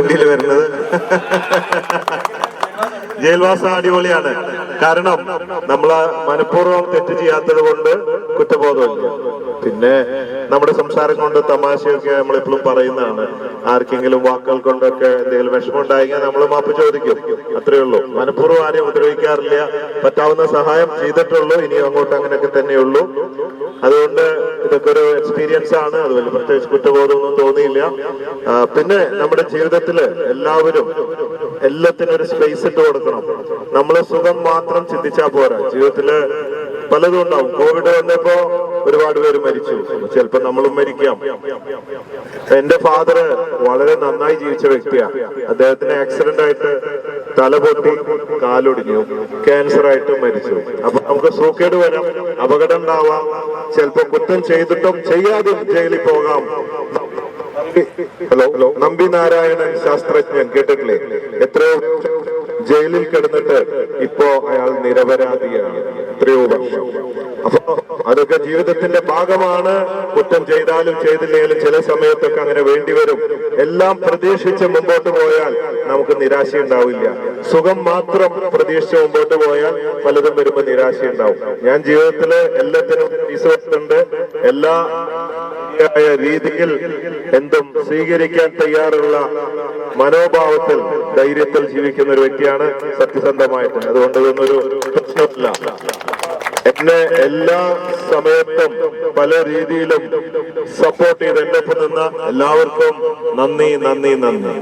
വണ്ടിയിൽ വരുന്നത്. ജയിൽവാസം അടിപൊളിയാണ്. കാരണം നമ്മൾ മനഃപൂർവം തെറ്റ് ചെയ്യാത്തത് കൊണ്ട് കുറ്റബോധമില്ല. പിന്നെ നമ്മുടെ സംസാരം കൊണ്ട് തമാശയൊക്കെ നമ്മൾ എപ്പോഴും പറയുന്നതാണ്. ആർക്കെങ്കിലും വാക്കുകൾ കൊണ്ടൊക്കെ എന്തെങ്കിലും വിഷമം ഉണ്ടായെങ്കിൽ നമ്മൾ മാപ്പ് ചോദിക്കും. അത്രേ ഉള്ളൂ. മനഃപൂർവം ആരെയും ഉപദ്രവിക്കാറില്ല. പറ്റാവുന്ന സഹായം ചെയ്തിട്ടുള്ളൂ. ഇനിയും അങ്ങോട്ട് അങ്ങനെയൊക്കെ തന്നെയുള്ളൂ. അതുകൊണ്ട് ഇതൊക്കെ ഒരു എക്സ്പീരിയൻസ് ആണ്. അത് വലിയ പ്രത്യേകിച്ച് കുറ്റബോധമൊന്നും തോന്നിയില്ല. പിന്നെ നമ്മുടെ ജീവിതത്തിൽ എല്ലാവരും എല്ലാത്തിനും ഒരു സ്പേസ് ഇട്ട് കൊടുക്കണം. നമ്മളെ സുഖം മാത്രം ചിന്തിച്ചാൽ പോരാ. ജീവിതത്തിൽ പലതും ഉണ്ടാവും. കോവിഡ് വന്നപ്പോ ഒരുപാട് പേര് മരിച്ചു. ചിലപ്പോ നമ്മളും മരിക്കാം. എന്റെ ഫാദർ വളരെ നന്നായി ജീവിച്ച വ്യക്തിയാണ്. അദ്ദേഹത്തിന് ആക്സിഡന്റ് ആയിട്ട് തല പൊട്ടി കാലൊടിഞ്ഞു ക്യാൻസർ ആയിട്ട് മരിച്ചു. അപ്പൊ നമുക്ക് സൂക്കേട് വരാം. അപകടം ഉണ്ടാവാം. ചിലപ്പോ കുറ്റം ചെയ്തിട്ടും ചെയ്യാതെ ജയിലിൽ പോകാം. Hello hello. നമ്പി നാരായണൻ ശാസ്ത്രജ്ഞൻ കേട്ടിട്ടില്ലേ? എത്രയോ ജയിലിൽ കിടന്നിട്ട് ഇപ്പോ അയാൾ നിരപരാധിയാണ്. എത്രയോ വർഷം അപ്പൊ അതൊക്കെ ജീവിതത്തിന്റെ ഭാഗമാണ്. കുറ്റം ചെയ്താലും ചെയ്തില്ലെങ്കിലും ചില സമയത്തൊക്കെ അങ്ങനെ വേണ്ടി വരും. എല്ലാം പ്രതീക്ഷിച്ച് മുമ്പോട്ട് പോയാൽ നമുക്ക് നിരാശ ഉണ്ടാവില്ല. സുഖം മാത്രം പ്രതീക്ഷിച്ച് മുമ്പോട്ട് പോയാൽ പലതും വരുമ്പോ നിരാശ ഉണ്ടാവും. ഞാൻ ജീവിതത്തിൽ എല്ലാത്തിനും വിശ്വസിച്ചിട്ടുണ്ട് എല്ലാ രീതിയിൽ എന്തും സ്വീകരിക്കാൻ തയ്യാറുള്ള മനോഭാവത്തിൽ ധൈര്യത്തിൽ ജീവിക്കുന്ന ഒരു വ്യക്തിയാണ് സത്യസന്ധമായിട്ട്. അതുകൊണ്ട് ഇതൊന്നൊരു പ്രശ്നമില്ല എന്നെ എല്ലാ സമയത്തും പല രീതിയിലും സപ്പോർട്ട് ചെയ്ത് എന്റെ ഒപ്പം എല്ലാവർക്കും നന്ദി നന്ദി നന്ദി.